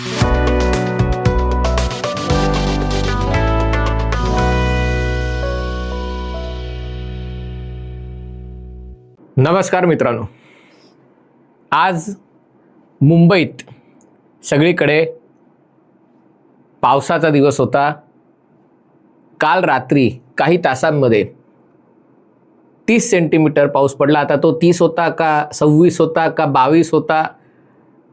नमस्कार मित्रांनो. आज मुंबईत सगळीकडे पावसाचा दिवस होता. काल रात्री काही तासांमध्ये तीस सेंटीमीटर पाऊस पडला. आता तो तीस होता का सव्वीस होता का बावीस होता?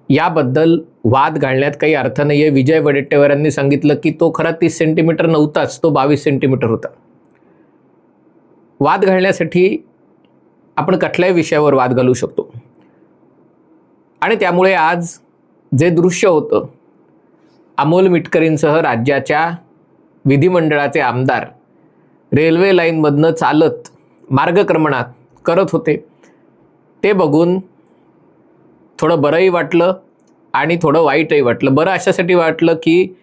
याबद्दल वाद घालण्यात काही अर्थ नाही आहे विजय वडेट्टेवारांनी सांगितलं की तो खरा तीस सेंटीमीटर नव्हताच तो बावीस सेंटीमीटर होता. वाद घालण्यासाठी आपण कुठल्याही विषयावर वाद घालू शकतो. आणि त्यामुळे आज जे दृश्य होतं अमोल मिटकरींसह राज्याच्या विधिमंडळाचे आमदार रेल्वे लाईनमधनं चालत मार्गक्रमणात करत होते. ते बघून थोडं बरंही वाटलं आणि थोडं वाईटही वाटलं. बरं अशासाठी वाटलं की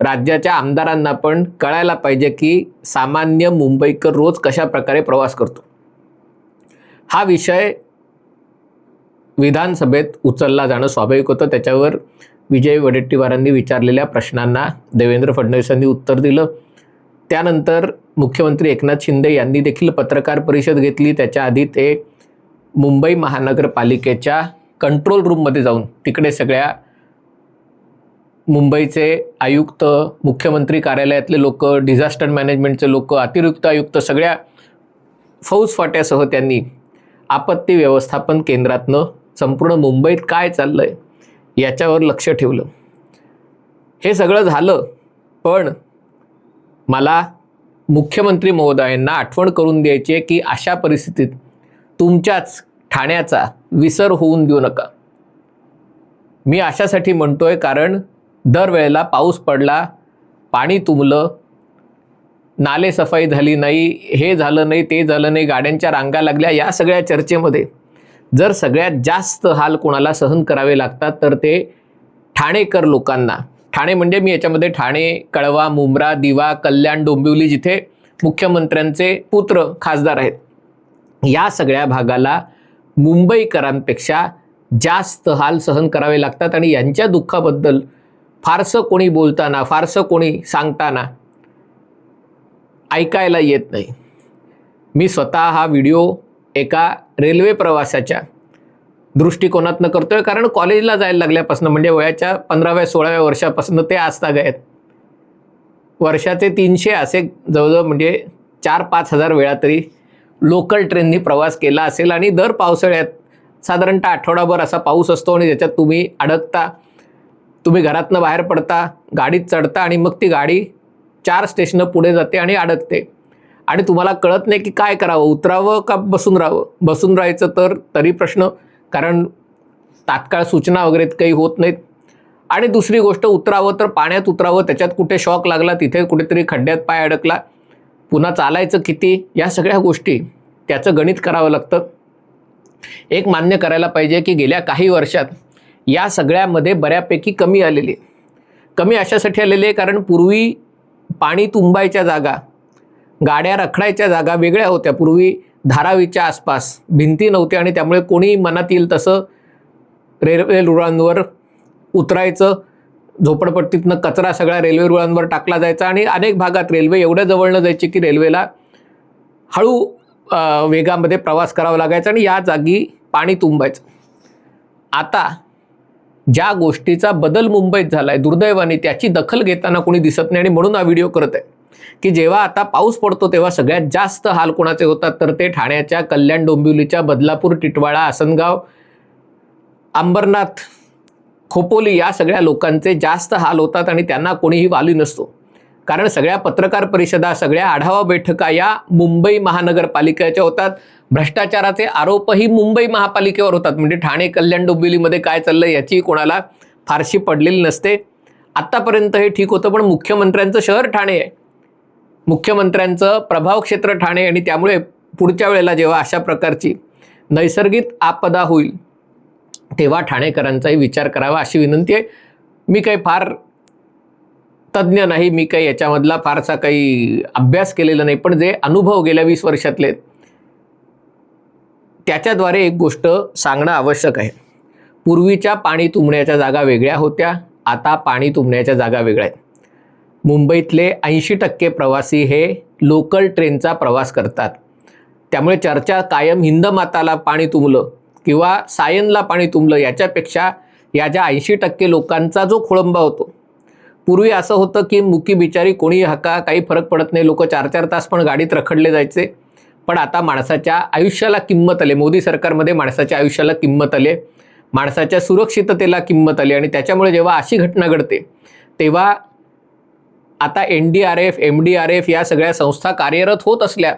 राज्याच्या आमदारांना पण कळायला पाहिजे की सामान्य मुंबईकर रोज कशा प्रकारे प्रवास करतो. हा विषय विधानसभेत उचलला जाणं स्वाभाविक होतं. त्याच्यावर विजय वडेट्टीवारांनी विचारलेल्या प्रश्नांना देवेंद्र फडणवीसांनी उत्तर दिलं. त्यानंतर मुख्यमंत्री एकनाथ शिंदे यांनी देखील पत्रकार परिषद घेतली. त्याच्या आधी ते मुंबई महानगरपालिकेच्या कंट्रोल रूममध्ये जाऊन तिकडे सगळ्या मुंबईचे आयुक्त मुख्यमंत्री कार्यालयातले लोक डिझास्टर मॅनेजमेंटचे लोक अतिरिक्त आयुक्त सगळ्या फौजफाट्यासह त्यांनी आपत्ती व्यवस्थापन केंद्रातनं संपूर्ण मुंबईत काय चाललं आहे याच्यावर लक्ष ठेवलं. हे सगळं झालं पण मला मुख्यमंत्री महोदयांना आठवण करून द्यायची आहे की अशा परिस्थितीत तुमच्याच ठाण्याचा विसर होऊन देऊ नका. मी अशासाठी म्हणतोय कारण दरवेळेला पाऊस पडला पाणी तुंबलं नाले सफाई झाली नाही हे झालं नाही ते झालं नाही गाड्यांच्या रांगा लागल्या या सगळ्या चर्चेमध्ये जर सगळ्यात जास्त हाल कोणाला सहन करावे लागतात तर ते ठाणेकर लोकांना. ठाणे म्हणजे मी याच्यामध्ये ठाणे कळवा मुंब्रा दिवा कल्याण डोंबिवली जिथे मुख्यमंत्र्यांचे पुत्र खासदार आहेत. या सगळ्या भागाला मुंबईकरांपेक्षा जास्त हाल सहन करावे लागतात आणि यांच्या दुःखाबद्दल फारसं कोणी बोलताना फारसं कोणी सांगताना ऐकायला येत नाही. मी स्वतः हा व्हिडिओ एका रेल्वे प्रवासाच्या दृष्टिकोनातनं करतो आहे कारण कॉलेजला जायला लागल्यापासून म्हणजे वयाच्या पंधराव्या सोळाव्या वर्षापासून ते आजताग आहेत. वर्षाचे तीनशे असे जवळजवळ म्हणजे चार पाच हजार वेळा तरी लोकल ट्रेननी प्रवास केला असेल आणि दर पावसाळ्यात साधारणतः आठवडाभर असा पाऊस असतो आणि ज्याच्यात तुम्ही अडकता तुम्ही घरातनं बाहेर पडता गाडीत चढता आणि मग ती गाडी चार स्टेशनं पुढे जाते आणि अडकते. आणि तुम्हाला कळत नाही की काय करावं उतरावं का बसून राहावं? बसून राहायचं तर तरी प्रश्न कारण तात्काळ सूचना वगैरे काही होत नाहीत. आणि दुसरी गोष्ट उतरावं तर पाण्यात उतरावं त्याच्यात कुठे शॉक लागला तिथे कुठेतरी खड्ड्यात पाय अडकला. पुन्हा चालायचं किती या सगळ्या गोष्टी त्याचं गणित करावं लागतं. एक मान्य करायला पाहिजे की गेल्या काही वर्षात या सगळ्यामध्ये बऱ्यापैकी कमी आलेली कमी अशासाठी आलेली आहे कारण पूर्वी पाणी तुंबायच्या जागा गाड्या रखडायच्या जागा वेगळ्या होत्या. पूर्वी धारावीच्या आसपास भिंती नव्हत्या आणि त्यामुळे कोणी मनात येईल तसं रेल्वे रुळांवर उतरायचं. झोपडपट्टीतनं कचरा सगळ्या रेल्वे रुळांवर टाकला जायचा आणि अनेक भागात रेल्वे एवढ्या जवळनं जायची की रेल्वेला हळू वेगामध्ये प्रवास करावा लागायचा आणि या जागी पाणी तुंबायचं. आता ज्या गोष्टीचा बदल मुंबईत झाला आहे दुर्दैवाने त्याची दखल घेताना कोणी दिसत नाही आणि म्हणून हा व्हिडिओ करत आहे. की जेव्हा आता पाऊस पडतो तेव्हा सगळ्यात जास्त हाल कोणाचे होतात तर ते ठाण्याच्या कल्याण डोंबिवलीच्या बदलापूर टिटवाळा आसनगाव अंबरनाथ खोपोली या सगळ्या लोकांचे जास्त हाल होतात आणि त्यांना कोणीही वाली नसतो. कारण सगळ्या पत्रकार परिषदा सगळ्या आढावा बैठका या मुंबई महानगरपालिकेच्या होतात. भ्रष्टाचाराचे आरोपही मुंबई महापालिकेवर होतात. म्हणजे ठाणे कल्याण डोंबिवलीमध्ये काय चाललं याची कोणाला फारशी पडलेली नसते. आत्तापर्यंत हे ठीक होतं पण मुख्यमंत्र्यांचं शहर ठाणे आहे. मुख्यमंत्र्यांचं प्रभाव क्षेत्र ठाणे आणि त्यामुळे पुढच्या वेळेला जेव्हा अशा प्रकारची नैसर्गिक आपदा होईल तेव्हा ठाणेकरांचाही विचार करावा अशी विनंती आहे. मी काही फार तज्ज्ञ नाही मी काही याच्यामधला फारसा काही अभ्यास केलेला नाही पण जे अनुभव गेल्या वीस वर्षातले आहेत, त्याच्याद्वारे एक गोष्ट सांगणं आवश्यक आहे. पूर्वीच्या पाणी तुंबण्याच्या जागा वेगळ्या होत्या आता पाणी तुंबण्याच्या जागा वेगळ्या आहेत. मुंबईतले ऐंशी टक्के प्रवासी हे लोकल ट्रेनचा प्रवास करतात. त्यामुळे चर्चा कायम हिंदमाताला पाणी तुंबलं किंवा सायनला पाणी तुंबलं याच्यापेक्षा या ज्या ऐंशी टक्के लोकांचा जो खोळंबा होतो. पूर्वी असं होतं की मुकी बिचारी कोणी हका काही फरक पडत नाही. लोक चार चार तास पण गाडीत रखडले जायचे. पण आता माणसाच्या आयुष्याला किंमत आले. मोदी सरकारमध्ये माणसाच्या आयुष्याला किंमत आले. माणसाच्या सुरक्षिततेला किंमत आली. आणि त्याच्यामुळे जेव्हा अशी घटना घडते तेव्हा आता N D R F M D R F या सगळ्या संस्था कार्यरत होत असल्या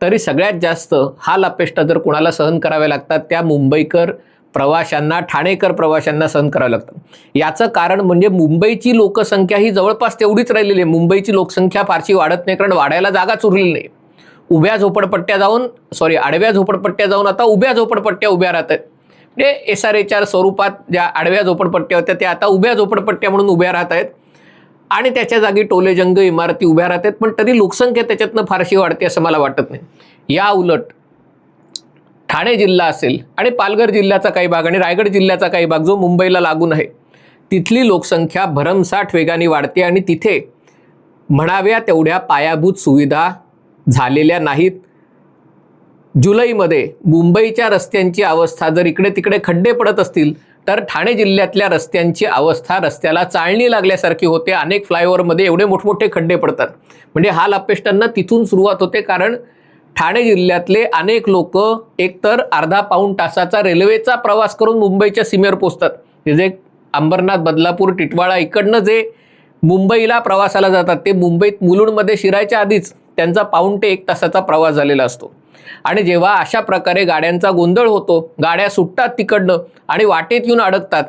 तरी सगळ्यात जास्त हाल अपेष्टा जर कोणाला सहन कराव्या लागतात त्या मुंबईकर प्रवाशांना ठाणेकर प्रवाशांना सहन करावं लागतं याचं कारण म्हणजे मुंबईची लोकसंख्या ही जवळपास तेवढीच राहिलेली आहे. मुंबईची लोकसंख्या फारशी वाढत नाही कारण वाढायला जागाच उरलेली नाही. उभ्या झोपडपट्ट्या जाऊन सॉरी आडव्या झोपडपट्ट्या जाऊन आता उभ्या झोपडपट्ट्या उभ्या राहत आहेत. म्हणजे एस आर एच्या स्वरूपात ज्या आडव्या झोपडपट्ट्या होत्या त्या आता उभ्या झोपडपट्ट्या म्हणून उभ्या राहत आहेत. आणि त्याच्या जागी टोलेजंग इमारती उभ्या राहतात पण तरी लोकसंख्या त्याच्यातनं फारशी वाढते असं मला वाटत नाही. या उलट ठाणे जिल्हा असेल आणि पालघर जिल्ह्याचा काही भाग आणि रायगड जिल्ह्याचा काही भाग जो मुंबईला लागून आहे तिथली लोकसंख्या भरमसाठ वेगाने वाढते आणि तिथे म्हणाव्या तेवढ्या पायाभूत सुविधा झालेल्या नाहीत. जुलैमध्ये मुंबईच्या रस्त्यांची अवस्था जर इकडे तिकडे खड्डे पडत असतील तर ठाणे जिल्ह्यातल्या रस्त्यांची अवस्था रस्त्याला चाळणी लागल्यासारखी होते. अनेक फ्लायओव्हरमध्ये एवढे मोठमोठे खड्डे पडतात. म्हणजे हाल अपेष्टांना तिथून सुरुवात होते कारण ठाणे जिल्ह्यातले अनेक लोक एकतर अर्धा पाऊण तासाचा रेल्वेचा प्रवास करून मुंबईच्या सीमेवर पोचतात जे अंबरनाथ बदलापूर टिटवाळा इकडनं जे मुंबईला प्रवासाला जातात ते मुंबईत मुलुंडमध्ये शिरायच्या आधीच त्यांचा पाऊण ते एक तासाचा प्रवास झालेला असतो. आणि जेव्हा अशा प्रकारे गाड्यांचा गोंधळ होतो गाड्या सुटतात तिकडनं आणि वाटेत येऊन अडकतात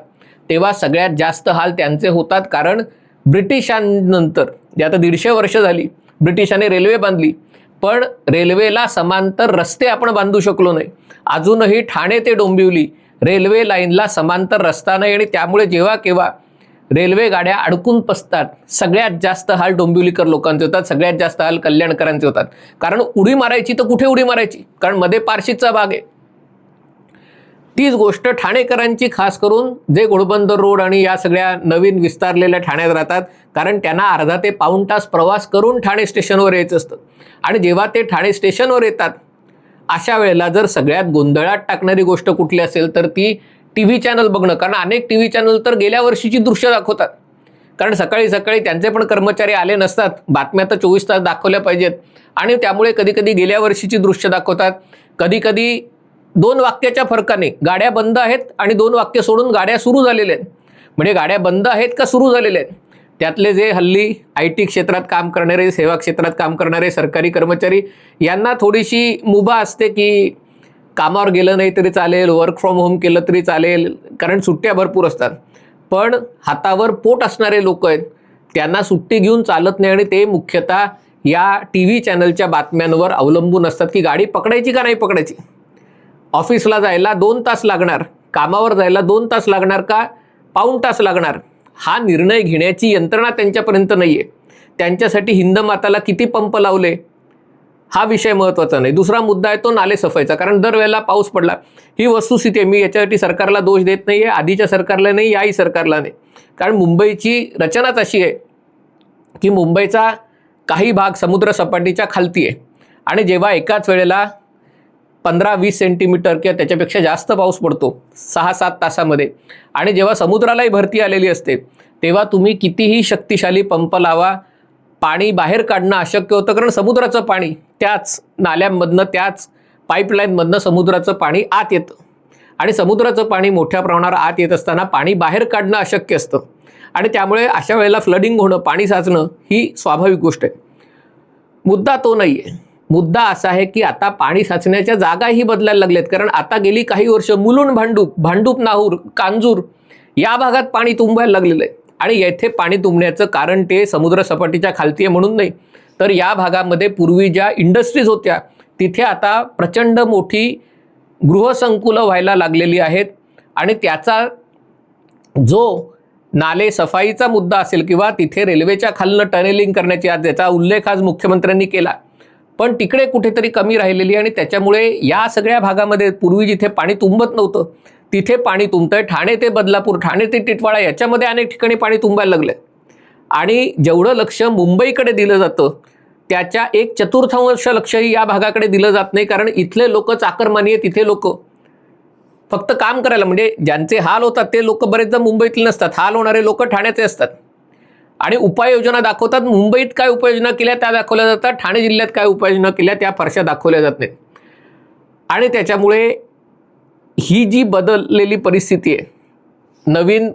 तेव्हा सगळ्यात जास्त हाल त्यांचे होतात कारण ब्रिटिशांनंतर जे आता दीडशे वर्ष झाली ब्रिटिशाने रेल्वे बांधली. पण रेल्वेला समांतर रस्ते आपण बांधू शकलो नाही. अजूनही ठाणे ते डोंबिवली रेल्वे लाईनला समांतर रस्ता नाही आणि त्यामुळे जेव्हा केव्हा रेल्वे गाड्या अडकून पसतात. सगळ्यात जास्त हाल डोंबिवलीकर लोकांचे होतात सगळ्यात जास्त हाल कल्याणकरांचे होतात. कारण उडी मारायची तर कुठे उडी मारायची? कारण मध्ये पारशीचा भाग आहे. तीच गोष्ट ठाणेकरांची खास करून जे घोडबंदर रोड आणि या सगळ्या नवीन विस्तारलेल्या ठाण्यात राहतात. कारण त्यांना अर्धा ते पाऊण तास प्रवास करून ठाणे स्टेशनवर यायचं असतं. आणि जेव्हा ते ठाणे स्टेशनवर येतात अशा वेळेला जर सगळ्यात गोंधळात टाकणारी गोष्ट कुठली असेल तर ती टी व्ही चॅनल बघणं. कारण अनेक टी व्ही चॅनल तर गेल्या वर्षीची दृश्य दाखवतात. कारण सकाळी सकाळी त्यांचे पण कर्मचारी आले नसतात. बातम्या तर चोवीस तास दाखवल्या पाहिजेत. आणि त्यामुळे कधीकधी गेल्या वर्षीची दृश्य दाखवतात. कधीकधी दोन वाक्याच्या फरकाने गाड्या बंद आहेत आणि दोन वाक्य सोडून गाड्या सुरू झालेल्या आहेत. म्हणजे गाड्या बंद आहेत का सुरू झालेल्या आहेत? त्यातले जे हल्ली आय टी क्षेत्रात काम करणारे सेवा क्षेत्रात काम करणारे सरकारी कर्मचारी यांना थोडीशी मुभा असते की कामावर गेलं नाही तरी चालेल वर्क फ्रॉम होम केलं तरी चालेल कारण सुट्ट्या भरपूर असतात. पण हातावर पोट असणारे लोक आहेत त्यांना सुट्टी घेऊन चालत नाही आणि ते मुख्यतः या टी व्ही चॅनलच्या बातम्यांवर अवलंबून असतात की गाडी पकडायची का नाही पकडायची? ऑफिसला जायला दोन तास लागणार कामावर जायला दोन तास लागणार का पाऊण तास लागणार? हा निर्णय घेण्याची यंत्रणा त्यांच्यापर्यंत नाही आहे त्यांच्यासाठी हिंदमाताला किती पंप लावले? हा विषय महत्त्वाचा नाही. दुसरा मुद्दा आहे तो नाले सफाईचा. कारण दरवेळेला पाऊस पडला ही वस्तुस्थिती आहे. मी याच्यासाठी सरकारला दोष देत नाही आहे आधीच्या सरकारला नाही याही सरकारला नाही. कारण मुंबईची रचनाच अशी आहे की मुंबईचा काही भाग समुद्र सपाटीच्या खालती आहे. आणि जेव्हा एकाच वेळेला पंधरा वीस सेंटीमीटर किंवा त्याच्यापेक्षा जास्त पाऊस पडतो सहा सात तासामध्ये आणि जेव्हा समुद्रालाही भरती आलेली असते तेव्हा तुम्ही कितीही शक्तिशाली पंप लावा पाणी बाहेर काढणं अशक्य होतं कारण समुद्राचं पाणी त्याच नाल्यांमधनं त्याच पाईपलाईनमधनं समुद्राचं पाणी आत येतं. आणि समुद्राचं पाणी मोठ्या प्रमाणावर आत येत असताना पाणी बाहेर काढणं अशक्य असतं. आणि त्यामुळे अशा वेळेला फ्लडिंग होणं पाणी साचणं ही स्वाभाविक गोष्ट आहे. मुद्दा तो नाही आहे मुद्दा असा आहे की आता पाणी साचण्याच्या जागाही बदलायला लागल्यात कारण आता गेली काही वर्ष मुलुंड भांडूप भांडूप नाहूर कांजूर या भागात पाणी तुंबायला लागलेलं आहे. आणि येथे पाणी तुंबण्याचं कारण ते समुद्र सपाटीच्या खालती आहे म्हणून नाही. तर या भागामध्ये पूर्वी ज्या इंडस्ट्रीज होत्या तिथे आता प्रचंड मोठी गृहसंकुलं व्हायला लागलेली आहेत. आणि त्याचा जो नाले सफाईचा मुद्दा असेल किंवा तिथे रेल्वेच्या खालनं टनेलिंग करण्याची आज याचा उल्लेख आज मुख्यमंत्र्यांनी केला. पण तिकडे कुठेतरी कमी राहिलेली आणि त्याच्यामुळे या सगळ्या भागामध्ये पूर्वी जिथे पाणी तुंबत नव्हतं तिथे पाणी तुंबतंय. ठाणे ते बदलापूर ठाणे ते टिटवाळा याच्यामध्ये अनेक ठिकाणी पाणी तुंबायला लागलंय. आणि जेवढं लक्ष मुंबईकडे दिलं जातं त्याच्या एक चतुर्थांश लक्षही या भागाकडे दिलं जात नाही. कारण इथले लोक चाकरमानी आहेत तिथे लोक. फक्त काम करायला म्हणजे ज्यांचे हाल होतात ते लोक बरेचदा मुंबईतले नसतात. हाल होणारे लोक ठाण्याचे असतात. आणि उपाययोजना दाखवतात. मुंबईत काय उपाययोजना केल्या त्या दाखवल्या जातात. ठाणे जिल्ह्यात काय उपाययोजना केल्या त्या फारशा दाखवल्या जात नाहीत. आणि त्याच्यामुळे ही जी बदललेली परिस्थिती आहे नवीन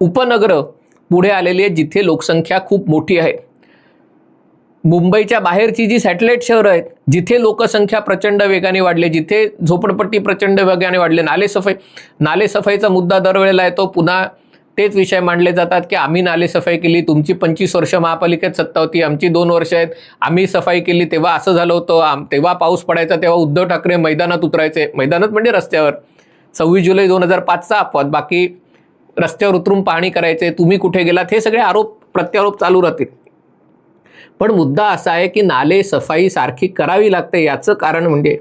उपनगरं पुढे आलेली आहे जिथे लोकसंख्या खूप मोठी आहे. मुंबईच्या बाहेरची जी सॅटेलाईट शहरं आहेत जिथे लोकसंख्या प्रचंड वेगाने वाढली जिथे झोपडपट्टी प्रचंड वेगाने वाढले नालेसफाई नालेसफाईचा मुद्दा दरवेळेला येतो पुन्हा तेच विषय मांडले जातात की आम्ही नालेसफाई केली तुमची पंचवीस वर्ष महापालिकेत सत्ता होती आमची दोन वर्ष आहेत आम्ही सफाई केली तेव्हा असं झालं होतं आम तेव्हा पाऊस पडायचा तेव्हा उद्धव ठाकरे मैदानात उतरायचे. मैदानात म्हणजे रस्त्यावर. सव्वीस जुलै दोन हजार पाचचा अपवाद. बाकी रस्त्यावर उतरून पाहणी करायचे तुम्ही कुठे गेलात हे सगळे आरोप प्रत्यारोप चालू राहतील. पण मुद्दा असा आहे की नाले सफाई सारखी करावी लागते याचं कारण म्हणजे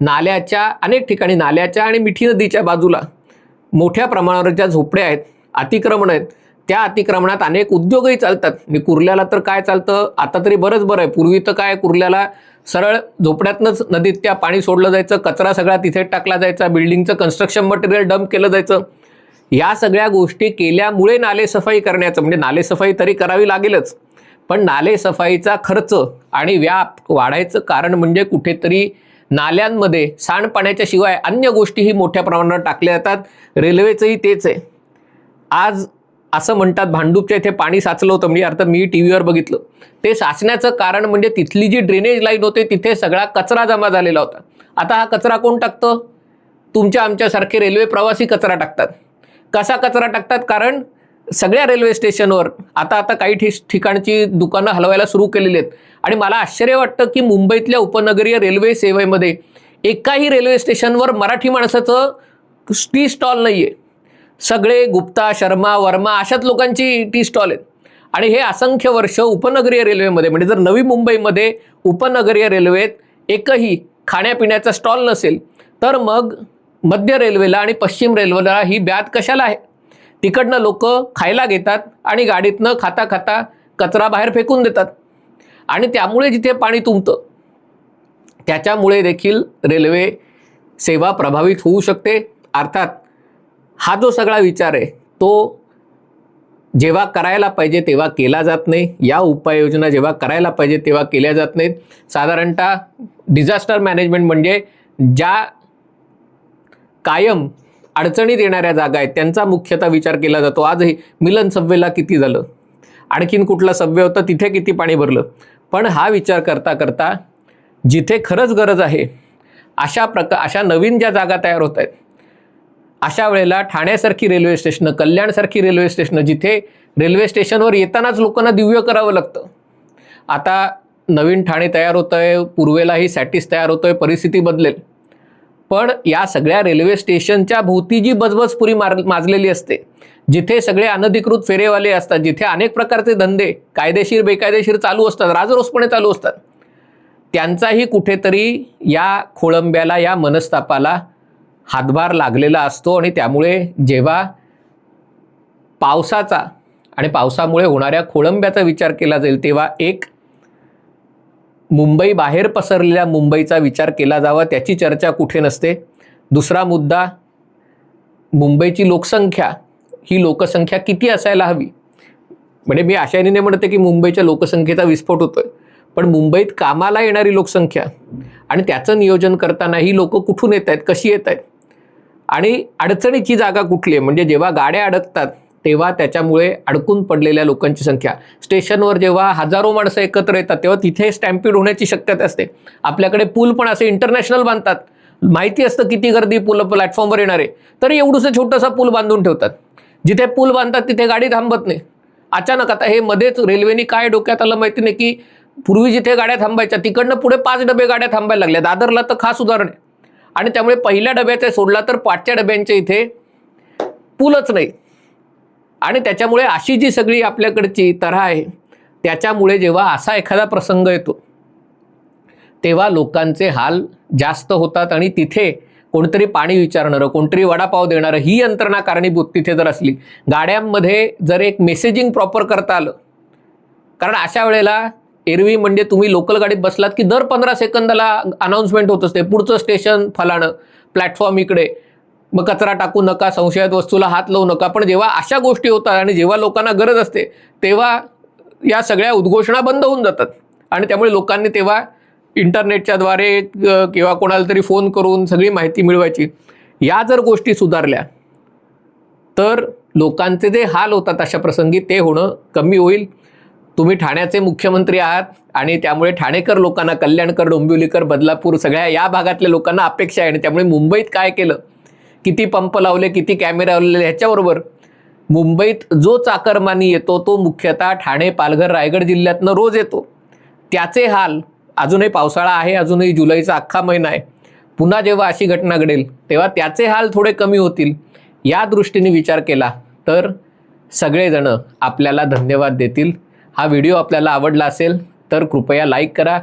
नाल्याच्या अनेक ठिकाणी नाल्याच्या आणि मिठी नदीच्या बाजूला मोठ्या प्रमाणावर ज्या झोपड्या आहेत अतिक्रमण आहेत. त्या अतिक्रमणात अनेक उद्योगही चालतात. मी कुर्ल्याला तर काय चालतं? आता तरी बरंच बरं आहे. पूर्वी तर काय कुर्ल्याला सरळ झोपड्यातनंच नदीत त्या पाणी सोडलं जायचं कचरा सगळा तिथे टाकला जायचा बिल्डिंगचं कन्स्ट्रक्शन मटेरियल डंप केलं जायचं. या सगळ्या गोष्टी केल्यामुळे नालेसफाई करण्याचं म्हणजे नालेसफाई तरी करावी लागेलच. पण नालेसफाईचा खर्च आणि व्याप वाढायचं कारण म्हणजे कुठेतरी नाल्यांमध्ये सांडपाण्याच्या शिवाय अन्य गोष्टीही मोठ्या प्रमाणावर टाकल्या जातात. रेल्वेचंही तेच आहे. आज असं म्हणतात भांडूपच्या इथे पाणी साचलं होतं म्हणजे अर्थात मी टी व्हीवर बघितलं. ते साचण्याचं कारण म्हणजे तिथली जी ड्रेनेज लाईन होते तिथे सगळा कचरा जमा झालेला होता. आता हा कचरा कोण टाकतं? तुमच्या आमच्यासारखे रेल्वे प्रवासी कचरा टाकतात. कसा कचरा टाकतात? कारण सगळ्या रेल्वे स्टेशनवर आता आता काही ठि ठिकाणची दुकानं हलवायला सुरू केलेली आहेत. आणि मला आश्चर्य वाटतं की मुंबईतल्या उपनगरीय रेल्वे सेवेमध्ये एकाही रेल्वे स्टेशनवर मराठी माणसाचं टी स्टॉल नाही आहे सगळे गुप्ता शर्मा वर्मा अशाच लोकांची टी स्टॉल आहेत. आणि हे असंख्य वर्ष उपनगरीय रेल्वेमध्ये म्हणजे जर नवी मुंबईमध्ये उपनगरीय रेल्वेत एकही खाण्यापिण्याचा स्टॉल नसेल तर मग मध्य रेल्वेला आणि पश्चिम रेल्वेला ही ब्यात कशाला आहे? तिकडनं लोक खायला घेतात आणि गाडीतनं खाता खाता कचरा बाहेर फेकून देतात. आणि त्यामुळे जिथे पाणी तुंबतं त्याच्यामुळे देखील रेल्वे सेवा प्रभावित होऊ शकते. अर्थात हा जो सगळा विचार आहे तो जेव्हा करायला पाहिजे तेव्हा केला जात नाही. या उपाययोजना जेव्हा करायला पाहिजे तेव्हा केल्या जात नाहीत. साधारणतः डिझास्टर मॅनेजमेंट म्हणजे ज्या कायम अडचणीत येणाऱ्या जागा आहेत त्यांचा मुख्यतः विचार केला जातो. आजही मिलन सब्वेला किती झालं? आणखीन कुठला सभ्य होतं? तिथे किती पाणी भरलं? पण हा विचार करता करता जिथे खरंच गरज आहे अशा प्रकार अशा नवीन ज्या जागा तयार होत आहेत अशा वेळेला ठाण्यासारखी रेल्वे स्टेशनं कल्याणसारखी रेल्वे स्टेशनं जिथे रेल्वे स्टेशनवर येतानाच लोकांना दिव्य करावं लागतं. आता नवीन ठाणे तयार होतं आहे पूर्वेलाही सॅटिस तयार होतो आहे परिस्थिती बदलेल. पण या सगळ्या रेल्वे स्टेशनच्या भोवती जी बजबजपुरी मार माजलेली असते जिथे सगळे अनधिकृत फेरेवाले असतात जिथे अनेक प्रकारचे धंदे कायदेशीर बेकायदेशीर चालू असतात राजरोसपणे चालू असतात त्यांचाही कुठेतरी या खोळंब्याला या मनस्तापाला हातभार लागलेला असतो आणि त्यामुळे जेव्हा पावसाचा आणि पावसामुळे होणाऱ्या खोळंब्याचा विचार केला जाईल तेव्हा एक मुंबई बाहेर पसरलेल्या मुंबईचा विचार केला जावा त्याची चर्चा कुठे नसते. दुसरा मुद्दा मुंबईची लोकसंख्या ही लोकसंख्या किती असायला हवी? म्हणजे मी आशाने म्हणते की मुंबईच्या लोकसंख्येचा विस्फोट होतोय. पण मुंबईत कामाला येणारी लोकसंख्या आणि त्याचं नियोजन करताना ही लोक कुठून येत आहेत कशी येत आहेत आणि अडचणीची जागा कुठली आहे? म्हणजे जेव्हा गाड्या अडकतात तेव्हा त्याच्यामुळे अडकून पडलेल्या लोकांची संख्या. स्टेशनवर जेव्हा हजारो माणसं एकत्र येतात तेव्हा तिथे स्टॅम्पिड होण्याची शक्यता असते. आपल्याकडे पूल पण असे इंटरनॅशनल बांधतात. माहिती असतं किती गर्दी पूल प्लॅटफॉर्मवर येणार आहे. तरी एवढंसं छोटंसं पूल बांधून ठेवतात. जिथे पूल बांधतात तिथे गाडी थांबत नाही. अचानक आता हे मध्येच रेल्वेने काय डोक्यात आलं माहिती नाही की पूर्वी जिथे गाड्या थांबायच्या तिकडनं पुढे पाच डबे गाड्या थांबायला लागल्या. दादरला तर खास उदाहरण आहे. आणि त्यामुळे पहिल्या डब्याचा सोडला तर पाचच्या डब्यांच्या इथे पूलच नाही. आणि त्याच्यामुळे अशी जी सगळी आपल्याकडची तऱ्हा आहे त्याच्यामुळे जेव्हा असा एखादा प्रसंग येतो तेव्हा लोकांचे हाल जास्त होतात आणि तिथे कोणतरी पाणी विचारणारं कोणतरी वडापाव देणारं ही यंत्रणा कारणीभूत तिथे जर असली गाड्यांमध्ये जर एक मेसेजिंग प्रॉपर करता आलं कारण अशा वेळेला एरवी म्हणजे तुम्ही लोकल गाडीत बसलात की दर पंधरा सेकंदाला अनाऊन्समेंट होत असते. पुढचं स्टेशन फलाणं प्लॅटफॉर्म इकडे. मग कचरा टाकू नका संशयात वस्तूला हात लावू नका. पण जेव्हा अशा गोष्टी होतात आणि जेव्हा लोकांना गरज असते तेव्हा या सगळ्या उद्घोषणा बंद होऊन जातात. आणि त्यामुळे लोकांनी तेव्हा इंटरनेटच्याद्वारे किंवा कोणाला तरी फोन करून सगळी माहिती मिळवायची. या जर गोष्टी सुधारल्या तर लोकांचे जे हाल होतात अशा प्रसंगी ते होणं कमी होईल. तुम्ही ठाण्याचे मुख्यमंत्री आहात आणि त्यामुळे ठाणेकर लोकांना कल्याणकर डोंबिवलीकर बदलापूर सगळ्या या भागातल्या लोकांना अपेक्षा आहे. आणि त्यामुळे मुंबईत काय केलं? किती पंप लावले किती कॅमेरे लावले ह्याच्याबरोबर मुंबईत जो चाकरमानी येतो तो मुख्यतः ठाणे पालघर रायगड जिल्ह्यातनं रोज येतो. त्याचे हाल अजूनही पावसाळा आहे अजूनही जुलैचा अख्खा महिना आहे. पुन्हा जेव्हा अशी घटना घडेल तेव्हा त्याचे हाल थोडे कमी होतील. या दृष्टीने विचार केला तर सगळेजणं आपल्याला धन्यवाद देतील. हा व्हिडिओ आपल्याला आवडला असेल तर कृपया लाईक करा.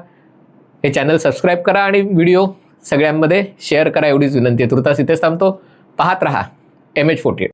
हे चॅनल सबस्क्राईब करा आणि व्हिडिओ सगळ्यांमध्ये शेअर करा एवढीच विनंती आहे. तुर्तास इथेच थांबतो. पाहत रहा. M H forty